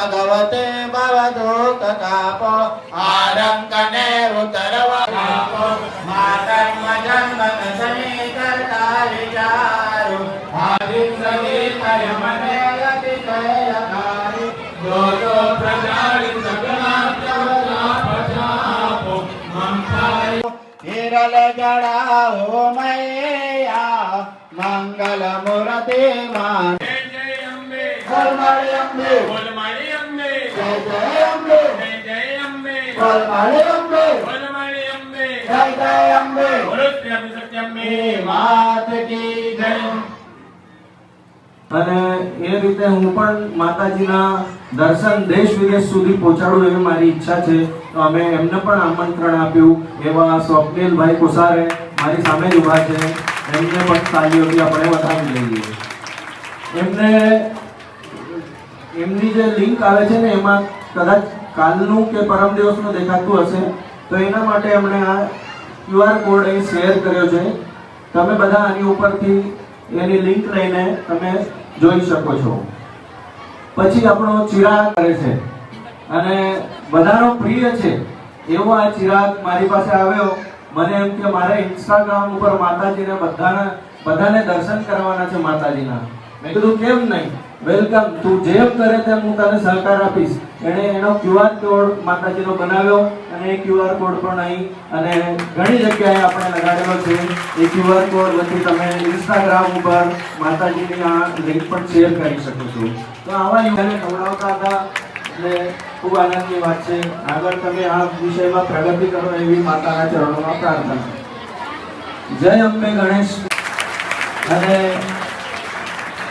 ભગવતે ભવદુઃખ કાપો આરંકને ઉતરવા કાપો માતર્મ જન્મ દશમી કરતા વિચારો આદિત્ય કય મને અતિશયકારી જો જો પ્રજાળી સગના પ્રજા પ્રજાપો મંગલ હિરલ જડાઓ મૈયા મંગલ મૂર્તિ માન જય અંબે બોલ મારી અંબે જય જય અંબે જય જય અંબે બોલ મારી અંબે બોલ મારી અંબે જય જય અંબે બોલો શ્રી સત્યંબે માત કી જય અને એ રીતે હું પણ માતાજીના દર્શન દેશ વિદેશ સુધી પહોંચાડું એવી મારી ઈચ્છા છે. તો અમે એમને પણ આમંત્રણ આપ્યું. એવા સ્વપ્નિલભાઈ કુસારે મારી સામે જ ઊભા છે. એમને પણ તાલીઓથી આપણે વધાવી લઈએ. એમને એમની જે લિંક આવે છે ને એમાં કદાચ કાલનું કે પરમ દિવસનું દેખાતું હશે, તો એના માટે એમણે આ ક્યુઆર કોડ અહીં શેર કર્યો છે. તમે બધા આની ઉપરથી એની લિંક લઈને તમે જોઈ શકો છો. પછી આપણો ચિરાગ કરે છે. અને બધાનો પ્રિય છે, એવો આ ચિરાગ મારી પાસે આવ્યો. મને એમ કે મારે ઇન્સ્ટાગ્રામ ઉપર માતાજીને બધાને બધાને દર્શન કરવાના છે માતાજીના. મેં કીધું, કેમ નહીં? વેલકમ તું જેમ કરે તેમ હું તને સહકાર આપીશ. એણે એનો ક્યુઆર કોડ માતાજીનો બનાવ્યો અને એ ક્યુઆર કોડ પણ અહીં અને ઘણી જગ્યાએ આપણે લગાડેલો છે. એ ક્યુઆર કોડ પછી તમે ઇન્સ્ટાગ્રામ ઉપર માતાજીની આ લિંક પણ શેર કરી શકો છો. તો આવા યુવાને ખવડાવતા હતા એટલે ખૂબ આનંદની વાત છે. આગળ તમે આ વિષયમાં પ્રગતિ કરો એવી માતાના ચરણોમાં પ્રાર્થના. જય અંબે ગણેશ. અને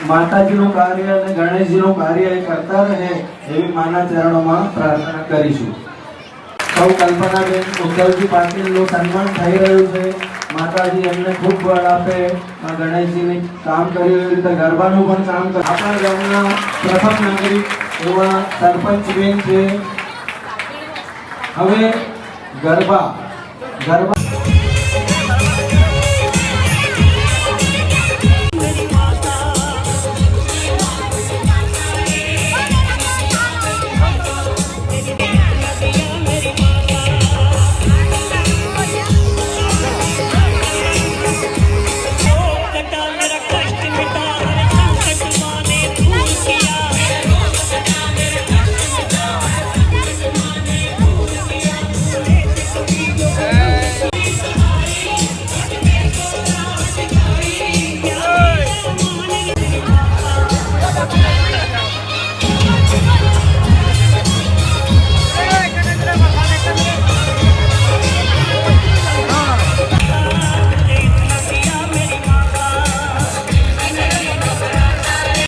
માતાજીનું કાર્ય અને ગણેશજીનું કાર્ય એ કરતા રહે એવી માના ચરણોમાં પ્રાર્થના કરીશું. સૌ કલ્પનાબેન ઉદ્ધવજી પાટીલનું સન્માન થઈ રહ્યું છે. માતાજી એમને ખૂબ બળ આપે. ગણેશજીને કામ કર્યું એવી રીતે ગરબાનું પણ કામ કરે આપણા ગામના પ્રથમ નાગરિક એવા સરપંચબેન છે. હવે ગરબા. ગરબા